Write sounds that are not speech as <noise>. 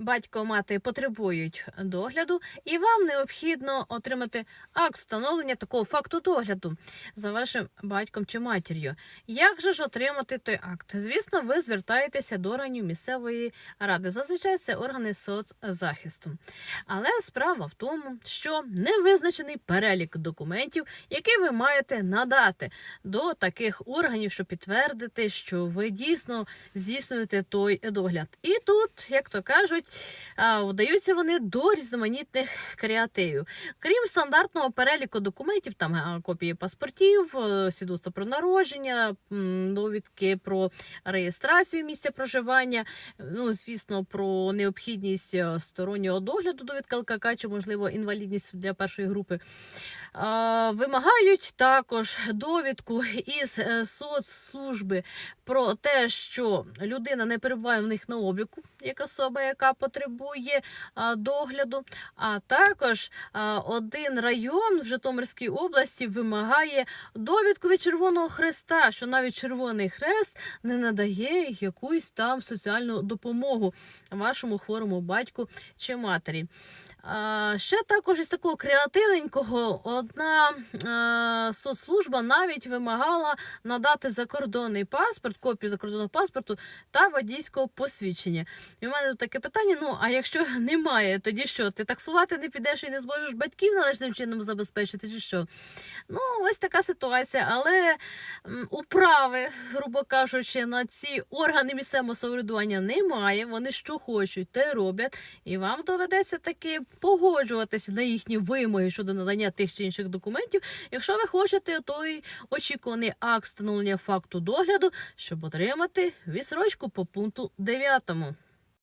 батько мати потребують догляду, і вам необхідно отримати акт встановлення такого факту догляду за вашим батьком чи матір'ю. Як же ж отримати той акт? Звісно, ви звертаєтеся до органів місцевої ради. Зазвичай це органи соцзахисту. Але справа в тому, що не визначений перелік документів, які ви маєте надати до таких органів, щоб підтвердити, що ви дійсно здійснюєте той догляд. І тут, як то кажуть, вдаються вони до різноманітних креативів. Крім стандартного переліку документів, там копії паспортів, е, свідоцтва про народження, довідки про реєстрацію місця проживання, ну звісно, про необхідність е, стороннього догляду довідка ЛКК чи можливо інвалідність для першої групи. Вимагають також довідку із е, соцслужби про те, що людина не перебуває в них на обліку, як особа, яка потребує догляду. А також один район в Житомирській області вимагає довідку від Червоного Хреста, що навіть Червоний Хрест не надає якусь там соціальну допомогу вашому хворому батьку чи матері. Ще також із такого креативненького одна соцслужба навіть вимагала надати закордонний паспорт, копію закордонного паспорту та водійського посвідчення. І в мене тут таке питання: ну а якщо <laughs> немає, тоді що? Ти таксувати не підеш і не зможеш батьків належним чином забезпечити, чи що? Ну, ось така ситуація. Але управи, грубо кажучи, на ці органи місцевого самоврядування немає. Вони що хочуть, те роблять, і вам доведеться таки погоджуватися на їхні вимоги щодо надання тих чи інших документів, якщо ви хочете той очікуваний акт встановлення факту догляду, щоб отримати відсрочку по пункту 9.